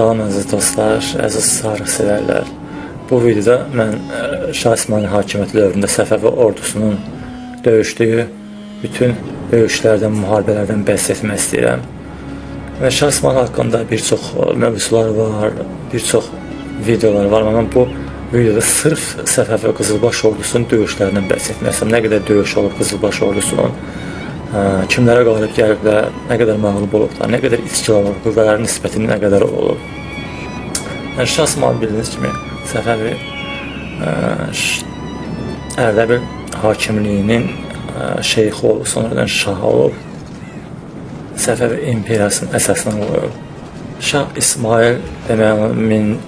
Salam əziz dostlar, əziz tarix sevərlər. Bu videoda mən ə, Şah İsmail hakimiyyəti dövründə Səfəvi ordusunun döyüşdüyü bütün döyüşlərdən, müharibələrdən bəhs etmək istəyirəm. Və Şah İsmail haqqında bir çox ə, mövzular var, bir çox videolar var, mən bu videoda sırf Səfəvi Qızılbaş ordusunun döyüşlərindən bəhs etmək istəyirəm. Nə qədər döyüş olub Qızılbaş ordusunun, ee, kimlərə qalib gəliblər, nə qədər məğlub olublar, nə qədər içki olublar, zərər nisbətini nə qədər olub. Yəni, şəxs mal bildiyiniz kimi Səfəvi e, Ərdəbil hakimliyinin e, şeyxi olub, sonradan şah olub. Səfəvi imperiyasının əsasını qoyub. Şah İsmail demək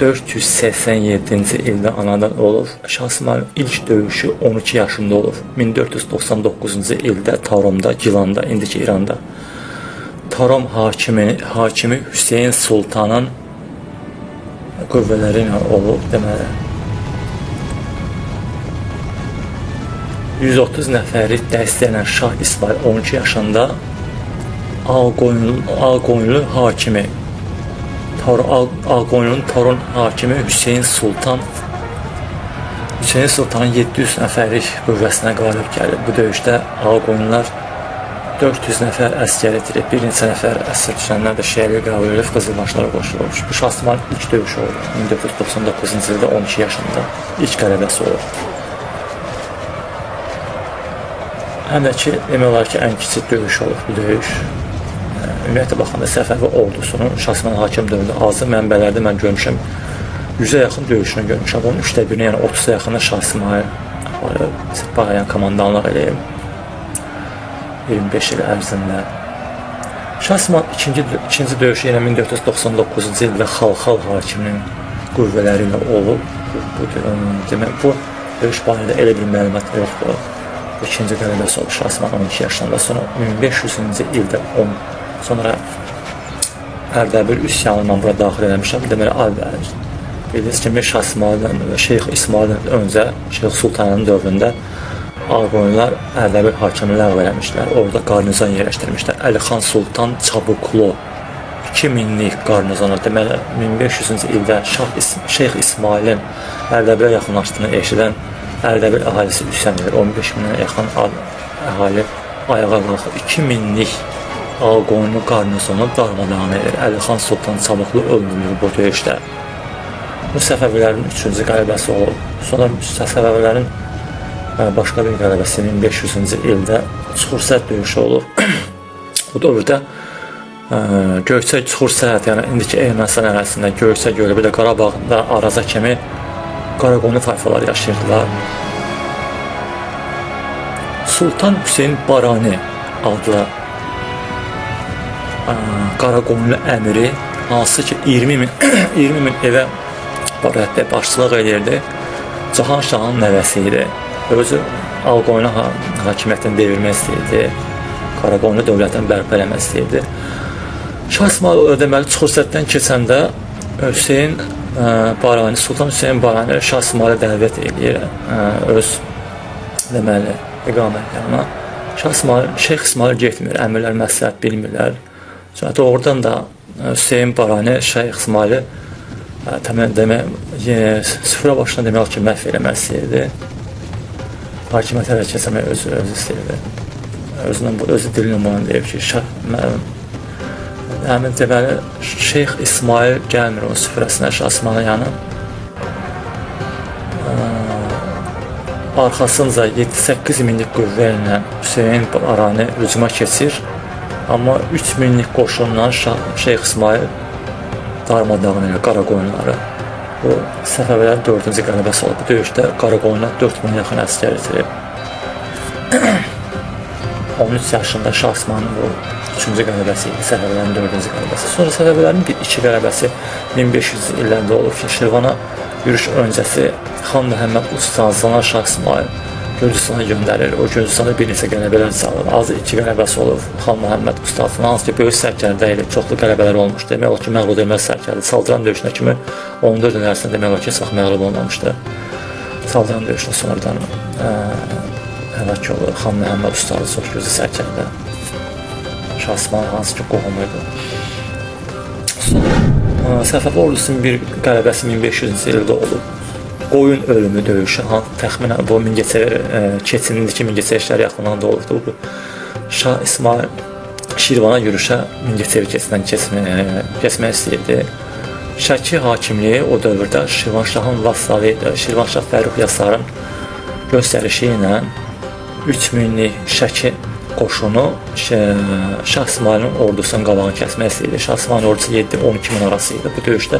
487-ci ildə anadan olur. Şahsımar ilk döyüşü 12 yaşında olur. 1499-cu ildə Taromda, Gilanda, indiki İranda. Tarom hakimi, hakimi Hüseyn Sultanın qüvvələri ilə olub deməli. 130 nəfəri dəstəkləyən Şah İsmail 12 yaşında Ağqoyunlu, Ağqoyunlu hakimi Ağ- Ağqoyunlu'nun Tarun hakimi Hüseyin Sultan Hüseyin Sultanın 700 nəfərlik qüvvəsinə qalib gəlib. Bu döyüşdə Ağqoyunlular 400 nəfər əskər itirib, bir neçə nəfər əsir düşənlər də qəbul edib Qızılbaşlara qoşulmuş. Bu Şah İsmailin ilk döyüşü oldu. 1999-cu ildə 12 yaşında ilk qələbəsi oldu. Həm də ki, demək olar ki, ən kiçik döyüş olub bu döyüş. Ümumiyyətlə baxanda Səfəvi ordusunun Şahsman hakim dövründə azı mənbələrdə mən görmüşəm 100-ə yaxın döyüşünü görmüşəm. Onun üçdə birini, yəni 30-a yaxını Şah İsmail aparıb, Bayan komandanlıq eləyib. 25 il ərzində. Şah İsmail ikinci, ikinci döyüşü yenə 1499-cu ildə Xalxal hakiminin qüvvələri ilə olub. Bu, bu, demək, bu döyüş barədə elə bir məlumat yoxdur. İkinci qələbəsi oldu Şah İsmail 12 yaşında. Sonra 1500-cü ildə 10 sonra Ərdəbil üsyanından bura daxil eləmişəm. Deməli, Bildiyiniz kimi Şah İsmaildən, Şeyx İsmaildən öncə Şeyx Sultanın dövründə Ağqoyunlar Ərdəbil hakimini ləğv eləmişlər. Orada qarnizon yerləşdirmişlər. Əlixan Sultan Çabuklu 2000-lik qarnizonu deməli 1500-cü ildə Şah İs Şeyx İsmailin Ərdəbilə yaxınlaşdığını eşidən Ərdəbil əhalisi üsyan edir. 15 minə yaxın əhali ayağa qalxıb 2000-lik Ağqoyunlu qarnizonu darmadağın edir. Əlixan Sultan Çabuklu öldürülür bu döyüşdə. Bu Səfəvilərin üçüncü qələbəsi olub. Sonra Səfəvilərin ə, başqa bir qələbəsi 1500-cü ildə Çuxursət döyüşü olub. Bu dövrdə ə, Göyçə Çuxursət, yəni indiki Ermənistan ərazisində Göyçə gölü, bir də Qarabağda Araza kimi Qaraqoyunlu tayfalar yaşayırdılar. Sultan Hüseyn Barani adlı ə, Qaraqoyunlu əmiri hansı ki 20 min 20 min evə rəhbər başçılıq edirdi. Cahan Şahın nəvəsi idi. Özü Ağqoyunu ha hakimiyyətini devirmək istəyirdi. Qaraqoyunlu dövlətini bərpa eləmək istəyirdi. Şah İsmail deməli Çuxursətdən keçəndə Hüseyn ə, Barani, Sultan Hüseyn Barani Şah İsmailə dəvət edir ə, öz deməli iqamətlərinə. Şah İsmail, Şeyx İsmail getmir, əmirlər məsləhət bilmirlər. Sonra doğrudan da ə, Hüseyn Barani Şeyx İsmaili ə, təməl demək, e, süfrə başına demək ki, məhv eləmək istəyirdi. Hakimiyyətə ələ keçirmək özü, özü istəyirdi. Özünün özü dilinə bunu deyib ki, şah, mən, həmin deməli, Şeyx İsmail gəlmir onun süfrəsinə, Şah İsmailin yanı. arxasınca 7-8 minlik qüvvə ilə Hüseyn Arani hücuma keçir. Amma 3 minlik qoşunla Şah, Şeyx İsmail darmadağın edir Qaraqoyunları. Bu Səfəvilər 4-cü qələbəsi oldu. Bu döyüşdə Qaraqoyunlar 4 min yaxın əsgər itirib. 13 yaşında Şah bu 3-cü qələbəsi idi, Səfəvələrin 4-cü qələbəsi. Sonra Səfəvələrin bir iki qələbəsi 1500 illərdə olub ki, Şirvana yürüş öncəsi Xan Məhəmməd Ustazlana Şah Gürcüstana göndərir. O Gürcüstanda bir neçə qələbələr çalır. Azı iki qələbəsi olub Xan Məhəmməd Ustazlana. Hansı ki, böyük sərkərdə ilə çoxlu qələbələr olmuşdu. Demək olar ki, məğlub edilməz sərkərdə. Saldıran döyüşünə kimi 14 il ərzində demək olar ki, çox məğlub olmamışdı. Saldıran döyüşdə sonradan həlak olur. Xan Məhəmməd Ustazı çox gözəl sərkərdə. Şah İsmail hansı ki, qohumu idi. Sonra ə, Səfəvi ordusunun bir qələbəsi 1500-cü ildə olub. Qoyun ölümü döyüşü, təxminən bu Mingəçevir ə, keçindiki Mingəçevir şəhəri yaxınlığında olubdu. Bu Şah İsmail Şirvana yürüşə Mingəçevir keçidən keçmək, keçmək istəyirdi. Şəki hakimliyi o dövrdə Şirvanşahın vassalı idi. Şirvanşah Fərrux Yasarın göstərişi ilə 3000lik Şəki qoşunu Şah İsmailin ordusunun qabağını kəsmək istəyirdi. Şah İsmailin ordusu 7-12 min arası idi. Bu döyüşdə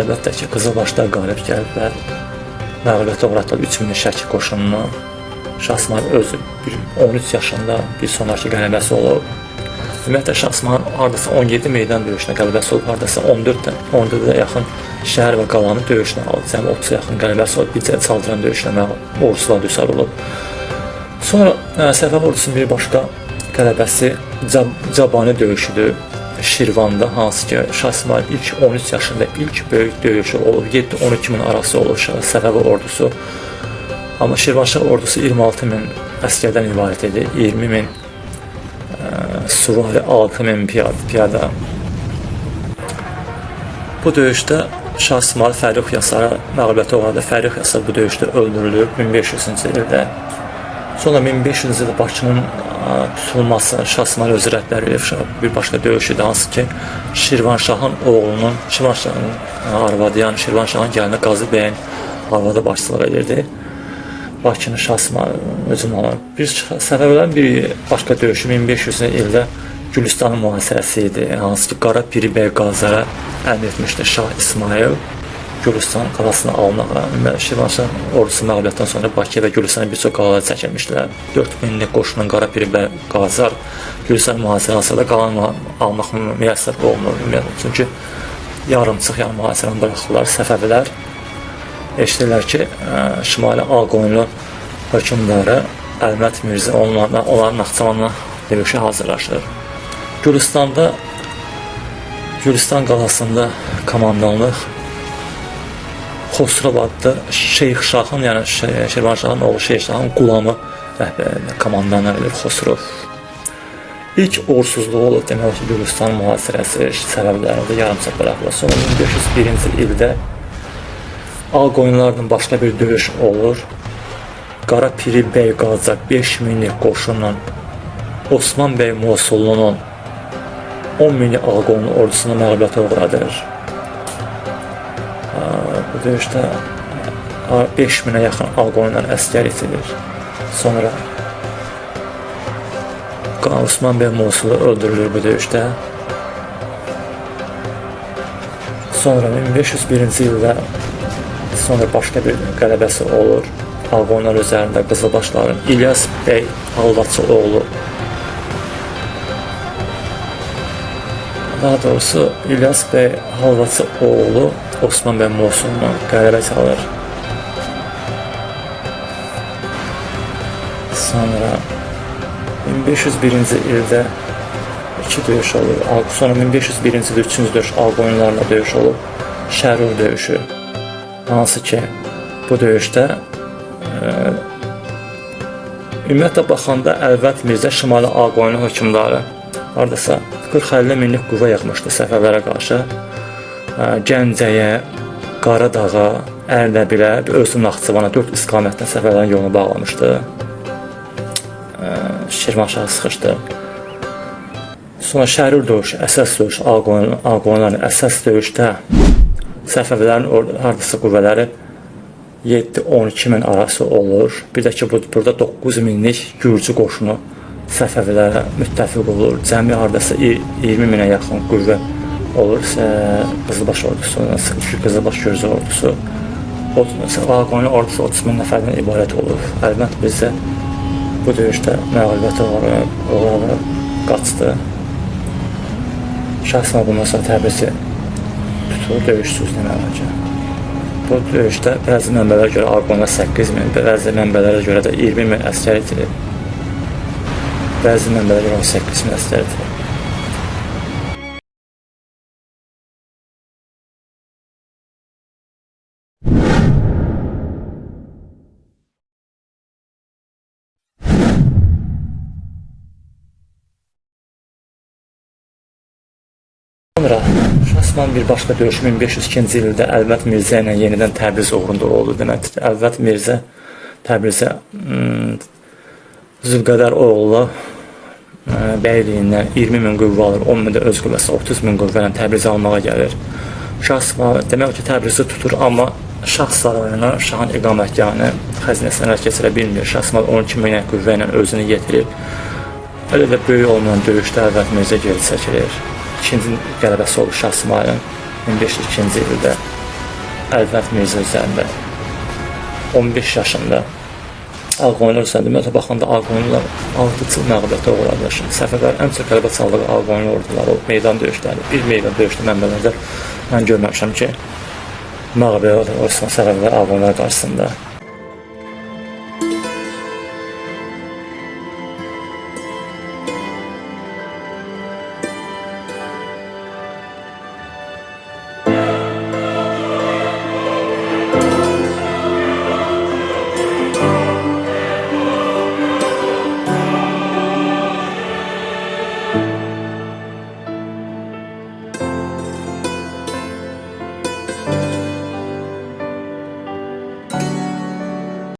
əlbəttə ki, Qızılbaşlar qalib gəliblər. Məğlubiyyətə uğratdılar 3000 Şəki qoşununu. Şah İsmail özü bir 13 yaşında bir sonrakı qələbəsi olub. Ümumiyyətlə Şah İsmail hardasa 17 meydan döyüşünə qələbəsi olub, hardasa 14-dən 14-də yaxın şəhər və qalanı döyüşünə alıb. Cəmi 30-a yaxın qələbəsi olub, bir çaldıran döyüşünə məğlub ordusular düşər olub. Sonra Səfəv ordusunun bir başqa qələbəsi Cab Cabani döyüşüdür. Şirvanda hansı ki Şah İsmail ilk 13 yaşında ilk böyük döyüşü olub. 7-12 min arası olub Səfəvi ordusu. Amma Şirvanşah ordusu 26 min əsgərdən ibarət idi. 20 min ə, süvari, 6 min piyada. Bu döyüşdə Şah İsmail Fərrux Yasara məğlubiyyətə uğradı. Fərrux Yasar bu döyüşdə öldürülüb 1500-cü ildə. Sonra 1500-cü ildə Bakının tutulması, Şah İsmail özü rəhbər edib Şah- bir başqa döyüş idi, hansı ki Şirvanşahın oğlunun, Şirvanşahın arvadı, yəni Şirvanşahın gəlini Qazı bəyin arvadı başçılıq edirdi. Bakını Şah İsmail özünə alır. Bir səfərlərin bir başqa döyüşü 1500-cü ildə Gülüstanın mühasirəsi idi, hansı ki Qara Piri bəy Qazara əmr etmişdi Şah İsmail. Gülüstan qalasını almağa və Şirvanşah ordusu məğlubiyyətdən sonra Bakıya və Gülüstana bir çox qalalar çəkilmişdilər. 4000-lik qoşunun Qara Piri və Qazar Gülüstan mühasirəsində qalanı almaq müyəssər olmur. Çünki yarımçıq yəni mühasirəni buraxırlar Səfəvilər. Eşidirlər ki, Şimali Ağqoyunlu hökmdarı Əlmət Mirzə onlarla, onların Naxçıvanla döyüşə hazırlaşır. Gülüstanda Gülüstan qalasında komandanlıq Xosrov adlı Şeyx Şahın, yəni Şe- Şirvanşahın oğlu Şeyx Şahın qulamı rəhbəri, komandanı edir Xosrov. İlk uğursuzluğu olub demək ki, Gülüstan mühasirəsi səbəblərində yarımçıq buraxılır. Sonra 1501-ci ildə Ağqoyunlardan başqa bir döyüş olur. Qara Piri bəy Qacar 5 minlik qoşunla Osman bəy Mosullunun 10 minlik Ağqoyun ordusunu məğlubiyyətə uğradır. Bu döyüşdə 5 minə yaxın Ağqoyundan əskər itilir. Sonra Qan Osman bəy Mosulu öldürülür bu döyüşdə. Sonra 1501-ci ildə sonra başqa bir qələbəsi olur. Ağqoyunlar üzərində Qızılbaşların İlyas bəy Halvaçı oğlu Daha doğrusu İlyas bəy Halvaçı oğlu Osman bəy Mosulundan qələbə çalır. Sonra 1501-ci ildə iki döyüş olur. Sonra 1501-ci ildə üçüncü döyüş Ağqoyunlarla döyüş olub. Şərur döyüşü. Hansı ki bu döyüşdə e, ümumiyyətlə baxanda Əlvət Mirzə Şimali Ağqoyunlu hökmdarı hardasa 40-50 minlik qüvvə yığmışdı səfərlərə qarşı. Gəncəyə, Qaradağa, Ərdəbilə, özü Naxçıvana 4 istiqamətdən səfərlərin yolunu bağlamışdı. Ə, Şirvanşah sıxışdı. Sonra Şərur döyüşü, əsas döyüş, Ağqoyun, Ağqoyunların əsas döyüşdə Səfəvilərin hardasa qüvvələri 7-12 min arası olur. Bir də ki, bu, burada 9 minlik Gürcü qoşunu Səfəvilərə müttəfiq olur. Cəmi hardasa y- 20 minə yaxın qüvvə olur. Sə- Qızılbaş ordusu, sıxıcı Qızılbaş Gürcü ordusu. O, Ağqoyunlu ordusu 30 min nəfərdən ibarət olur. Əlbət bizə bu döyüşdə məğlubiyyətə uğrayıb qaçdı. Şəxsən bundan sonra Təbrizi tutur döyüşsüz demək ki. Bu döyüşdə bəzi mənbələrə görə Arqonda 8 min, bəzi mənbələrə görə də 20 min əskər itilib. Bəzi mənbələrə görə 18 min əskər itilib. Sonra Şahsman bir başqa döyüş 1502-ci ildə Əlvət Mirzə ilə yenidən Təbriz uğrunda oldu deməkdir. Əlvət Mirzə Təbrizə hmm, Zülqədər oğlu bəyliyindən 20 min qüvvə alır, 10 min də öz qüvvəsi 30 min qüvvə ilə Təbrizə almağa gəlir. Şah demək ki, Təbrizi tutur, amma Şah sarayına, Şahın iqamətgahını xəzinəsindən əl keçirə bilmir. Şah 12 min qüvvə ilə özünü yetirir. Elə də böyük olmayan döyüşdə Əlvət Mirzə geri çəkilir. İkinci qələbəsi olur Şah İsmailin 1502-ci ildə Əlvət Mirzə üzərində 15 yaşında Ağqoyunlar üzərində ümumiyyətlə baxanda Ağqoyunlar altıcıl məğlubiyyətə uğradılar. Şimdi Səfəvər ən çox qələbə çaldığı Ağqoyun orduları, o meydan döyüşləri. Bir meydan döyüşdə mənbələrdə mən görməmişəm ki, məğlubiyyət olsun Səfəvər Ağqoyunlar qarşısında.